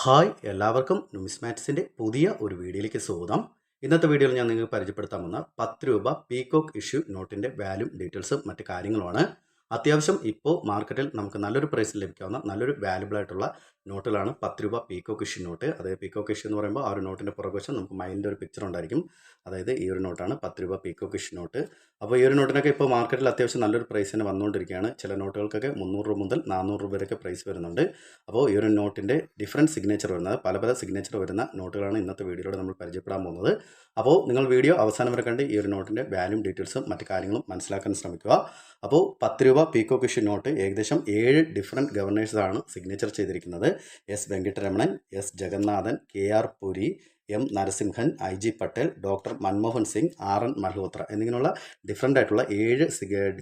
Hi എല്ലാവർക്കും നുമിസ്മാറ്റിക്സിന്റെ പുതിയ ഒരു വീഡിയോയിലേക്ക് സ്വാഗതം. ഇന്നത്തെ വീഡിയോയിൽ ഞാൻ നിങ്ങൾക്ക് പരിചയപ്പെടുത്താൻ വന്ന പത്ത് രൂപ പീകോക്ക് ഇഷ്യൂ നോട്ടിന്റെ വാല്യൂ ഡീറ്റെയിൽസും മറ്റ് കാര്യങ്ങളുമാണ്. അത്യാവശ്യം ഇപ്പോൾ മാർക്കറ്റിൽ നമുക്ക് നല്ലൊരു പ്രൈസിൽ ലഭിക്കാവുന്ന നല്ലൊരു വാല്യുബിൾ ആയിട്ടുള്ള നോട്ടുകളാണ് പത്ത് രൂപ പീക്കോ ഇഷ്യൂ നോട്ട്. അതായത് പീക്കോ ഇഷ്യൂ എന്ന് പറയുമ്പോൾ ആ ഒരു നോട്ടിന്റെ പുറകുവശം നമുക്ക് മൈൻഡിന്റെ ഒരു പിക്ചർ ഉണ്ടായിരിക്കും. അതായത് ഈ ഒരു നോട്ടാണ് പത്ത് രൂപ പീക്കോ ഇഷ്യൂ നോട്ട്. അപ്പോൾ ഈ ഒരു നോട്ടിനൊക്കെ ഇപ്പോൾ മാർക്കറ്റിൽ അത്യാവശ്യം നല്ലൊരു പ്രൈസ് തന്നെ വന്നുകൊണ്ടിരിക്കുകയാണ്. ചില നോട്ടുകൾക്കൊക്കെ മുന്നൂറ് രൂപ മുതൽ നാനൂറ് രൂപ വരെയൊക്കെ പ്രൈസ് വരുന്നുണ്ട്. അപ്പോൾ ഈ ഒരു നോട്ടിന്റെ ഡിഫറന്റ് സിഗ്നേച്ചർ വരുന്നത് പല പല സിഗ്നേച്ചർ വരുന്ന നോട്ടുകളാണ് ഇന്നത്തെ വീഡിയോയിലൂടെ നമ്മൾ പരിചയപ്പെടാൻ പോകുന്നത്. അപ്പോൾ നിങ്ങൾ വീഡിയോ അവസാനം വരെ കണ്ട് ഈ ഒരു നോട്ടിന്റെ വാല്യൂ ഡീറ്റെയിൽസും മറ്റു കാര്യങ്ങളും മനസ്സിലാക്കാൻ ശ്രമിക്കുക. അപ്പോൾ പത്ത് രൂപ പീക്കോ ഇഷ്യൂ നോട്ട് ഏകദേശം ഏഴ് ഡിഫറന്റ് ഗവർണേഴ്സാണ് സിഗ്നേച്ചർ ചെയ്തിരിക്കുന്നത്. S Venkitaramanan S Jagannathan K R Puri M Narasimhan I G Patel doctor Manmohan Singh R N Malhotra എന്നിങ്ങനെയുള്ള ഡിഫറന്റ് ആയിട്ടുള്ള ഏഴ്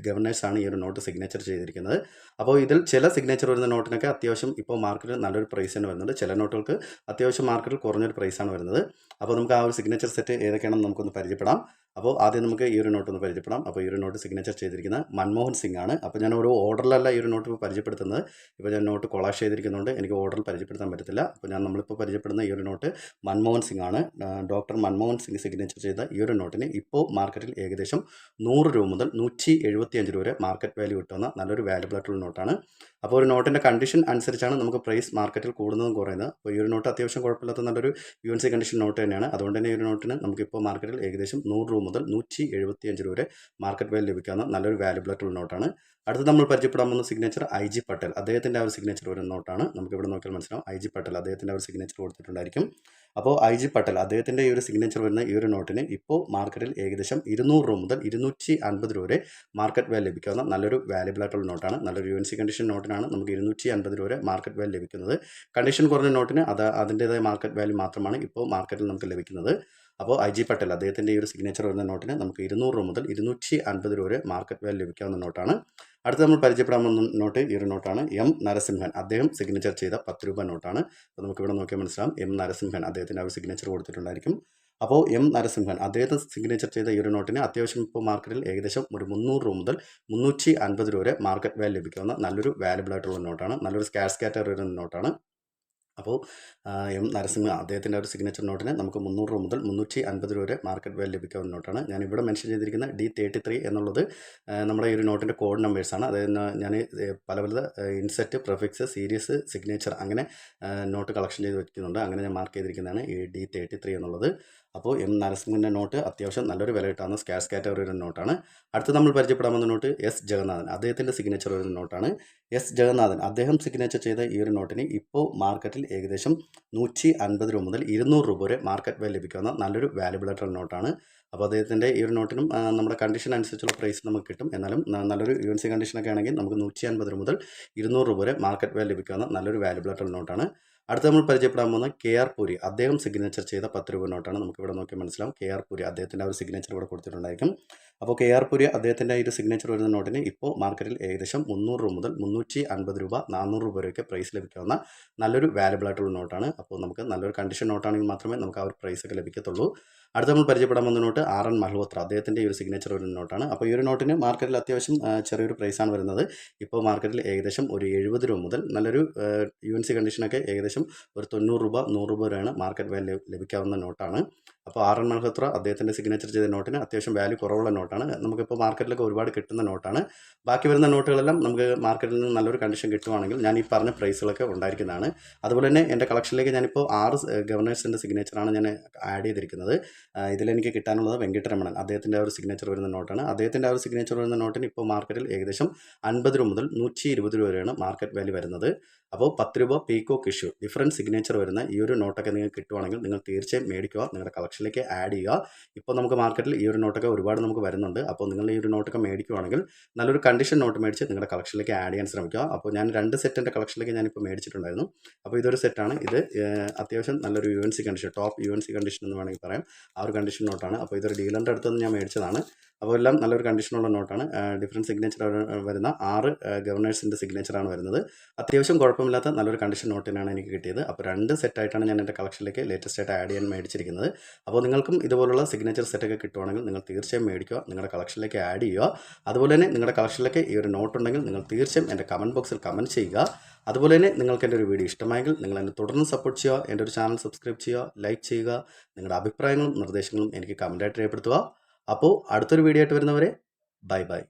ഗവർണേഴ്സാണ് ഈ ഒരു നോട്ട് സിഗ്നേച്ചർ ചെയ്തിരിക്കുന്നത്. അപ്പോൾ ഇതിൽ ചില സിഗ്നേച്ചർ വരുന്ന നോട്ടിനൊക്കെ അത്യാവശ്യം ഇപ്പോൾ മാർക്കറ്റിൽ നല്ലൊരു പ്രൈസ് തന്നെ വരുന്നുണ്ട്. ചില നോട്ടുകൾക്ക് അത്യാവശ്യം മാർക്കറ്റിൽ കുറഞ്ഞൊരു പ്രൈസാണ് വരുന്നത്. അപ്പോൾ നമുക്ക് ആ ഒരു സിഗ്നേച്ചർ സെറ്റ് ഏതൊക്കെയാണെന്ന് നമുക്കൊന്ന് പരിചയപ്പെടാം. അപ്പോൾ ആദ്യം നമുക്ക് ഈ ഒരു നോട്ട് ഒന്ന് പരിചയപ്പെടാം. അപ്പോൾ ഈ ഒരു നോട്ട് സിഗ്നേച്ചർ ചെയ്തിരിക്കുന്ന മൻമോഹൻ സിംഗ് ആണ് അപ്പോൾ ഞാൻ ഒരു ഓർഡറിലല്ല ഈ ഒരു നോട്ട് പരിചയപ്പെടുത്തുന്നത്. ഇപ്പോൾ ഞാൻ നോട്ട് കൊളാഷ് ചെയ്തിരിക്കുന്നതുകൊണ്ട് എനിക്ക് ഓർഡറിൽ പരിചയപ്പെടുത്താൻ പറ്റത്തില്ല. അപ്പോൾ ഞാൻ നമ്മളിപ്പോൾ പരിചയപ്പെടുന്ന ഈ ഒരു നോട്ട് മൻമോഹൻ സിംഗ് ആണ് ഡോക്ടർ മൻമോഹൻ സിംഗ് സിഗ്നേച്ചർ ചെയ്ത ഈ ഒരു നോട്ടിന് ഇപ്പോൾ മാർക്കറ്റിൽ ഏകദേശം നൂറ് രൂപ മുതൽ നൂറ്റി എഴുപത്തി അഞ്ച് രൂപ വരെ മാർക്കറ്റ് വാല്യൂ കിട്ടുന്ന നല്ലൊരു വാല്യുബിൾ ആയിട്ടുള്ള നോട്ടാണ്. അപ്പോൾ ഒരു നോട്ടിന്റെ കണ്ടീഷൻ അനുസരിച്ചാണ് നമുക്ക് പ്രൈസ് മാർക്കറ്റിൽ കൂടുന്നതും കുറയുന്നത്. അപ്പോൾ ഈ ഒരു നോട്ട് അത്യാവശ്യം കുഴപ്പമില്ലാത്ത നല്ലൊരു U N C condition note തന്നെയാണ്. അതുകൊണ്ട് തന്നെ ഈ ഒരു നോട്ടിന് നമുക്കിപ്പോൾ മാർക്കറ്റിൽ ഏകദേശം നൂറ് രൂപ മുതൽ നൂറ്റി എഴുപത്തി അഞ്ച് രൂപ വരെ മാർക്കറ്റ് വാല്യൂ ലഭിക്കാവുന്ന നല്ലൊരു വാല്യൂബിൾ ആയിട്ടുള്ള നോട്ടാണ് അടുത്ത് നമ്മൾ പരിചയപ്പെടാൻ പോകുന്ന സിഗ്നേച്ചർ ഐ ജി പട്ടേൽ അദ്ദേഹത്തിന്റെ ആ ഒരു സിഗ്നേച്ചർ വരുന്ന നോട്ടാണ് നമുക്ക് ഇവിടെ നോക്കിയാൽ മനസ്സിലാവും. ഐ ജി പട്ടേൽ അദ്ദേഹത്തിന്റെ ഒരു സിഗ്നേച്ചർ കൊടുത്തിട്ടുണ്ടായിരിക്കും. അപ്പോൾ ഐ ജി പട്ടേൽ അദ്ദേഹത്തിന്റെ ഈ ഒരു സിഗ്നേച്ചർ വരുന്ന ഈ ഒരു നോട്ടിന് ഇപ്പോൾ മാർക്കറ്റിൽ ഏകദേശം ഇരുന്നൂറ് രൂപ മുതൽ ഇരുന്നൂറ്റി അൻപത് രൂപ വരെ മാർക്കറ്റ് വാല്യൂ ലഭിക്കാവുന്ന നല്ലൊരു വാല്യൂബിൾ ആയിട്ടുള്ള നോട്ടാണ് നല്ലൊരു യു എൻ സി കണ്ടീഷൻ നോട്ടിനാണ് നമുക്ക് ഇരുന്നൂറ്റി അൻപത് രൂപ വരെ മാർക്കറ്റ് വാല്യൂ ലഭിക്കുന്നത്. കണ്ടീഷൻ കുറഞ്ഞ നോട്ടിന് അത് അതിന്റേതായ മാർക്കറ്റ് വാല്യൂ മാത്രമാണ് ഇപ്പോൾ മാർക്കറ്റിൽ നമുക്ക് ലഭിക്കുന്നത്. അപ്പോൾ ഐ ജി പട്ടേൽ അദ്ദേഹത്തിന്റെ ഈ ഒരു സിഗ്നേച്ചർ വരുന്ന നോട്ടിന് നമുക്ക് ഇരുന്നൂറ് രൂപ മുതൽ ഇരുന്നൂറ്റി അൻപത് രൂപ വരെ മാർക്കറ്റ് വാല്യൂ ലഭിക്കാവുന്ന നോട്ടാണ് അടുത്ത നമ്മൾ പരിചയപ്പെടാൻ വന്ന നോട്ട് ഈ ഒരു നോട്ടാണ് എം നരസിംഹൻ. അദ്ദേഹം സിഗ്നേച്ചർ ചെയ്ത പത്ത് രൂപ നോട്ടാണ് അപ്പോൾ നമുക്കിവിടെ നോക്കിയാൽ മനസ്സിലാവും. എം നരസിംഹൻ അദ്ദേഹത്തിന്റെ ആ ഒരു സിഗ്നേച്ചർ കൊടുത്തിട്ടുണ്ടായിരിക്കും. അപ്പോൾ എം നരസിംഹൻ അദ്ദേഹത്തെ സിഗ്നേച്ചർ ചെയ്ത ഈ ഒരു നോട്ടിന് അത്യാവശ്യം ഇപ്പോൾ മാർക്കറ്റിൽ ഏകദേശം ഒരു മുന്നൂറ് രൂപ മുതൽ മുന്നൂറ്റി അൻപത് രൂപ വരെ മാർക്കറ്റ് വാല്യൂ ലഭിക്കാവുന്ന നല്ലൊരു വാലുബിൾ ആയിട്ടുള്ള നോട്ടാണ് നല്ലൊരു സ്കാഷ് കാറ്റർ വരുന്ന നോട്ടാണ് അപ്പോൾ എം നരസിംഹ അദ്ദേഹത്തിന്റെ ഒരു സിഗ്നേച്ചർ നോട്ടിന് നമുക്ക് മുന്നൂറ് രൂപ മുതൽ മുന്നൂറ്റി അൻപത് രൂപ വരെ മാർക്കറ്റ് വാല്യൂ ലഭിക്കാവുന്ന നോട്ടാണ് ഞാൻ ഇവിടെ മെൻഷൻ ചെയ്തിരിക്കുന്ന ഡി തേർട്ടി ത്രീ എന്നുള്ളത് നമ്മുടെ ഈ ഒരു നോട്ടിന്റെ കോഡ് നമ്പേഴ്സാണ് അതായത് ഞാൻ പല പല ഇൻസെറ്റ് പ്രൊഫിക്സ് സീരീസ് സിഗ്നേച്ചർ അങ്ങനെ നോട്ട് കളക്ഷൻ ചെയ്ത് വയ്ക്കുന്നുണ്ട് അങ്ങനെ ഞാൻ മാർക്ക് ചെയ്തിരിക്കുന്നതാണ് ഈ ഡി തേർട്ടി ത്രീ എന്നുള്ളത്. അപ്പോൾ എം നരസിംഹന്റെ നോട്ട് അത്യാവശ്യം നല്ലൊരു വില കിട്ടാവുന്ന സ്കാഷ് കാറ്റഗറി ഒരു നോട്ടാണ്. അടുത്ത് നമ്മൾ പരിചയപ്പെടാൻ വന്ന നോട്ട് എസ് ജഗന്നാഥൻ അദ്ദേഹത്തിന്റെ സിഗ്നേച്ചർ ഒരു നോട്ടാണ്. എസ് ജഗന്നാഥൻ അദ്ദേഹം സിഗ്നേച്ചർ ചെയ്ത ഈ ഒരു നോട്ടിന് ഇപ്പോൾ മാർക്കറ്റിൽ ഏകദേശം നൂറ്റി അൻപത് രൂപ മുതൽ ഇരുന്നൂറ് രൂപ വരെ മാർക്കറ്റ് വില ലഭിക്കാവുന്ന നല്ലൊരു വാല്യുബിൾ ആയിട്ടുള്ള നോട്ടാണ്. അപ്പോൾ അദ്ദേഹത്തിന്റെ ഈ ഒരു നോട്ടിനും നമ്മുടെ കണ്ടീഷൻ അനുസരിച്ചുള്ള പ്രൈസ് നമുക്ക് കിട്ടും. എന്നാലും നല്ലൊരു യു എൻ സി കണ്ടീഷനൊക്കെ ആണെങ്കിൽ നമുക്ക് നൂറ്റി അൻപത് രൂപ മുതൽ ഇരുന്നൂറ് രൂപ വരെ മാർക്കറ്റ് വില ലഭിക്കാവുന്ന നല്ലൊരു വാല്യുബിൾ ആയിട്ടുള്ള നോട്ടാണ്. അടുത്ത നമ്മൾ പരിചയപ്പെടാൻ പോകുന്ന കെ ആർ പുരി. അദ്ദേഹം സിഗ്നേച്ചർ ചെയ്ത പത്ത് രൂപ നോട്ടാണ് നമുക്ക് ഇവിടെ നോക്കി മനസ്സിലാവും. കെ ആർ പുരി അദ്ദേഹത്തിന്റെ ഒരു സിഗ്നേച്ചർ ഇവിടെ കൊടുത്തിട്ടുണ്ടായിരിക്കും. അപ്പോൾ കെ ആർ പുരി അദ്ദേഹത്തിന്റെ ഒരു സിഗ്നേച്ചർ വരുന്ന നോട്ടിന് ഇപ്പോൾ മാർക്കറ്റിൽ ഏകദേശം മുന്നൂറ് രൂപ മുതൽ മുന്നൂറ്റി അൻപത് രൂപ നാനൂറ് രൂപ വരെയൊക്കെ പ്രൈസ് ലഭിക്കാവുന്ന നല്ലൊരു വാലുബിൾ ആയിട്ടുള്ള നോട്ടാണ് അപ്പോൾ നമുക്ക് നല്ലൊരു കണ്ടീഷൻ നോട്ടാണെങ്കിൽ മാത്രമേ നമുക്ക് ആ ഒരു പ്രൈസ് ഒക്കെ ലഭിക്കത്തുള്ളൂ. അടുത്ത നമ്മൾ പരിചയപ്പെടാൻ വന്ന നോട്ട് ആർ എൻ മൽഹോത്ര അദ്ദേഹത്തിന്റെ ഒരു സിഗ്നേച്ചർ വരുന്ന നോട്ടാണ് അപ്പോൾ ഈ ഒരു നോട്ടിന് മാർക്കറ്റിൽ അത്യാവശ്യം ചെറിയൊരു പ്രൈസാണ് വരുന്നത്. ഇപ്പോൾ മാർക്കറ്റിൽ ഏകദേശം ഒരു എഴുപത് രൂപ മുതൽ നല്ലൊരു യു എൻ സി കണ്ടീഷനൊക്കെ ഏകദേശം ഒരു തൊണ്ണൂറ് രൂപ നൂറ് രൂപ വരെയാണ് മാർക്കറ്റ് വാല്യൂ ലഭിക്കാവുന്ന നോട്ടാണ് അപ്പോൾ ആർ എൻ മൽഹോത്ര അദ്ദേഹത്തിന്റെ സിഗ്നേച്ചർ ചെയ്ത നോട്ടിന് അത്യാവശ്യം വാല്യൂ കുറവുള്ള നോട്ടാണ്. നമുക്കിപ്പോൾ മാർക്കറ്റിലൊക്കെ ഒരുപാട് കിട്ടുന്ന നോട്ടാണ്. ബാക്കി വരുന്ന നോട്ടുകളെല്ലാം നമുക്ക് മാർക്കറ്റിൽ നിന്ന് നല്ലൊരു കണ്ടീഷൻ കിട്ടുവാണെങ്കിൽ ഞാൻ ഈ പറഞ്ഞ പ്രൈസുകളൊക്കെ ഉണ്ടായിരിക്കുന്നതാണ്. അതുപോലെ തന്നെ എന്റെ കളക്ഷനിലേക്ക് ഞാനിപ്പോൾ ആറ് ഗവർണേഴ്സിന്റെ സിഗ്നേച്ചറാണ് ഞാൻ ആഡ് ചെയ്തിരിക്കുന്നത്. ഇതിലെനിക്ക് കിട്ടാനുള്ളത് വെങ്കിട്ടരമണൻ അദ്ദേഹത്തിന്റെ ഒരു സിഗ്നേച്ചർ വരുന്ന നോട്ടാണ്. അദ്ദേഹത്തിന്റെ ആ ഒരു സിഗ്നേച്ചർ വരുന്ന നോട്ടിന് ഇപ്പോൾ മാർക്കറ്റിൽ ഏകദേശം അൻപത് രൂപ മുതൽ നൂറ്റി ഇരുപത് രൂപ വരെയാണ് മാർക്കറ്റ് വാല്യൂ വരുന്നത്. അപ്പോൾ പത്ത് രൂപ പീക്കോക്ക് ഇഷ്യൂ ഡിഫറന്റ് സിഗ്നേച്ചർ വരുന്ന ഈ ഒരു നോട്ടൊക്കെ നിങ്ങൾക്ക് കിട്ടുവാണെങ്കിൽ നിങ്ങൾ തീർച്ചയായും മേടിക്കുക നിങ്ങളുടെ കളക്ഷനിലേക്ക് ആഡ് ചെയ്യുക. ഇപ്പോൾ നമുക്ക് മാർക്കറ്റിൽ ഈ ഒരു നോട്ടൊക്കെ ഒരുപാട് നമുക്ക് വരുന്നുണ്ട്. അപ്പോൾ നിങ്ങൾ ഈ ഒരു നോട്ടൊക്കെ മേടിക്കുവാണെങ്കിൽ നല്ലൊരു കണ്ടീഷൻ നോട്ട് മേടിച്ച് നിങ്ങളുടെ കളക്ഷനിലേക്ക് ആഡ് ചെയ്യാൻ ശ്രമിക്കുക. അപ്പോൾ ഞാൻ രണ്ട് സെറ്റിന്റെ കളക്ഷനിലേക്ക് ഞാനിപ്പോൾ മേടിച്ചിട്ടുണ്ടായിരുന്നു. അപ്പോൾ ഇതൊരു സെറ്റാണ് ഇത് അത്യാവശ്യം നല്ലൊരു U N C condition top U N C condition എന്ന് വേണമെങ്കിൽ പറയാം. ആ ഒരു കണ്ടീഷൻ നോട്ടാണ് അപ്പോൾ ഇതൊരു ഡീലറിന്റെ അടുത്ത് നിന്ന് ഞാൻ മേടിച്ചതാണ്. അപ്പോൾ എല്ലാം നല്ലൊരു കണ്ടീഷനുള്ള നോട്ടാണ് ഡിഫറെന്റ് സിഗ്നേച്ചർ വരുന്ന ആറ് ഗവർണേഴ്സിന്റെ സിഗ്നേച്ചറാണ് വരുന്നത്. അത്യാവശ്യം കുഴപ്പമില്ല കുഴപ്പമില്ലാത്ത നല്ലൊരു കണ്ടീഷൻ നോട്ടിനാണ് എനിക്ക് കിട്ടിയത്. അപ്പോൾ രണ്ട് സെറ്റായിട്ടാണ് ഞാൻ എന്റെ കളക്ഷനിലേക്ക് ലേറ്റസ്റ്റ് ആയിട്ട് ആഡ് ചെയ്യാൻ മേടിച്ചിരിക്കുന്നത്. അപ്പോൾ നിങ്ങൾക്കും ഇതുപോലുള്ള സിഗ്നേച്ചർ സെറ്റൊക്കെ കിട്ടുവാണെങ്കിൽ നിങ്ങൾ തീർച്ചയായും മേടിക്കുക. നിങ്ങളുടെ കളക്ഷനിലേക്ക് ആഡ് ചെയ്യുക. അതുപോലെ തന്നെ നിങ്ങളുടെ കളക്ഷനിലേക്ക് ഈ ഒരു നോട്ട് ഉണ്ടെങ്കിൽ നിങ്ങൾ തീർച്ചയായും എന്റെ കമന്റ് ബോക്സിൽ കമന്റ് ചെയ്യുക. അതുപോലെ തന്നെ നിങ്ങൾക്ക് എന്റെ ഒരു വീഡിയോ ഇഷ്ടമായെങ്കിൽ നിങ്ങൾ എന്നെ തുടർന്ന് സപ്പോർട്ട് ചെയ്യുക. എന്റെ ഒരു ചാനൽ സബ്സ്ക്രൈബ് ചെയ്യുക ലൈക്ക് ചെയ്യുക. നിങ്ങളുടെ അഭിപ്രായങ്ങളും നിർദ്ദേശങ്ങളും എനിക്ക് കമന്റായിട്ട് രേഖപ്പെടുത്തുക. അപ്പോൾ അടുത്തൊരു വീഡിയോ ആയിട്ട് വരുന്നവരെ ബൈ ബൈ